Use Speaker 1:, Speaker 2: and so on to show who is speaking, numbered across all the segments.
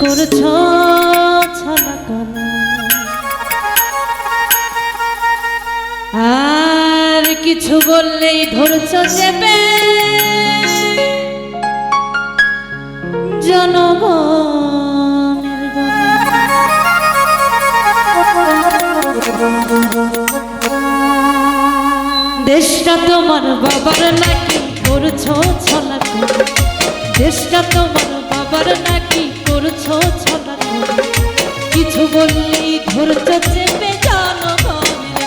Speaker 1: করছ ছলা কলা আর কিছু বললেই ধরছ চেপে। জনম দেশটা তোমার বাবার নাকি করছ ছলা দেশটা তোমার বাবার নাকি করছ ছটা কিছু বললি ধরছো চেপে জনগণের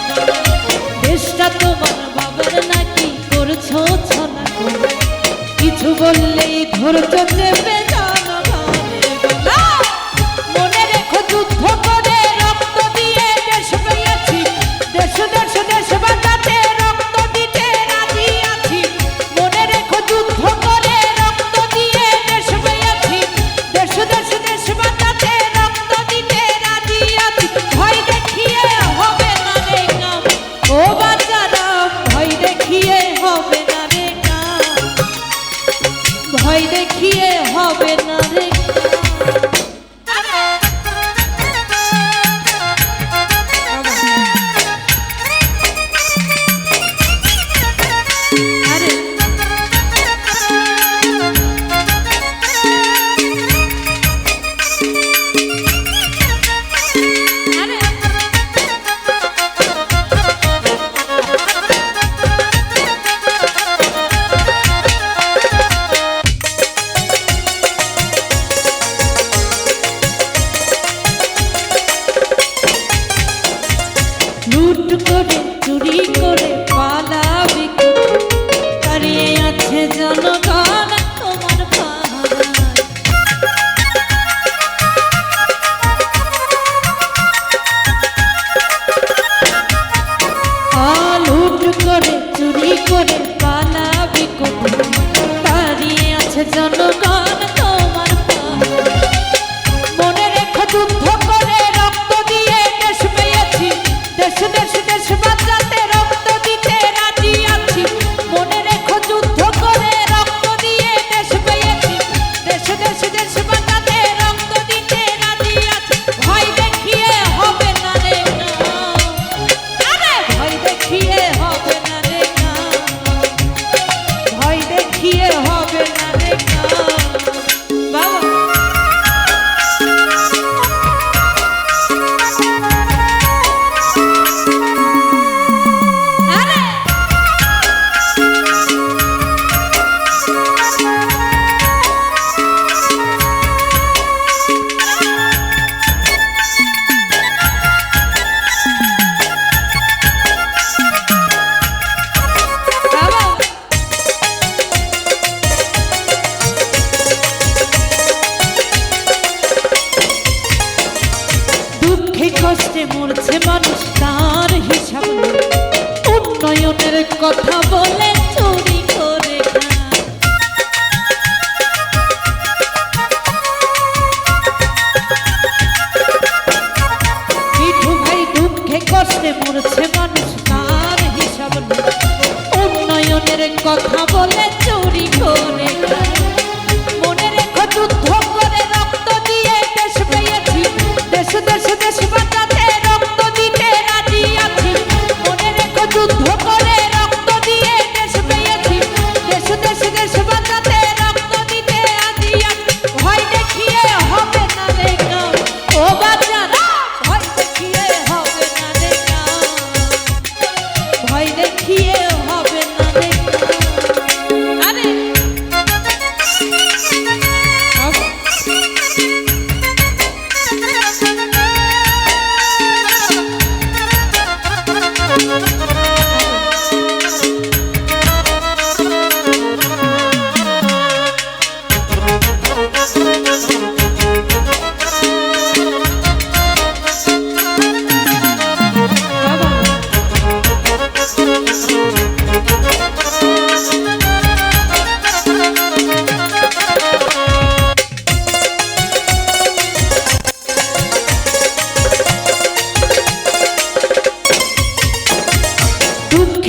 Speaker 1: দেশটা তোমার বাবার নাকি করছ ছটা কিছু বললি ধরছো চেপে ভয় দেখিয়ে হবে না রে। লুট করে চুরি করে পালাবে আছে জনম Chupacabra. কথা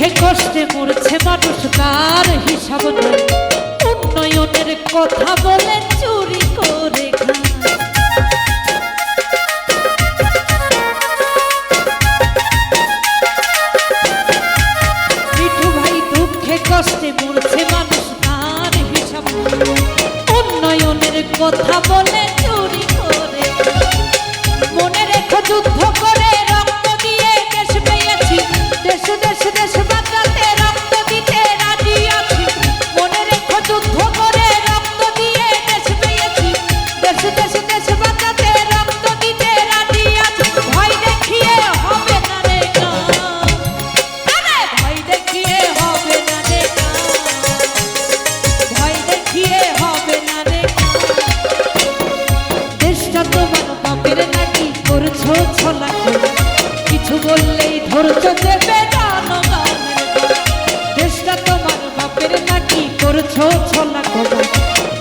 Speaker 1: যে কষ্টে মরছে মানুষ তার হিসাব নেই উন্নয়নের কথা বলে চুরি করে মিঠু ভাই দুঃখে কষ্টে মরছে মানুষ তার হিসাব উন্নয়নের কথা বলে করছ? ছলা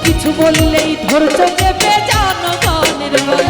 Speaker 1: কিছু বললেই ধরছো দেবে জনগণের গলা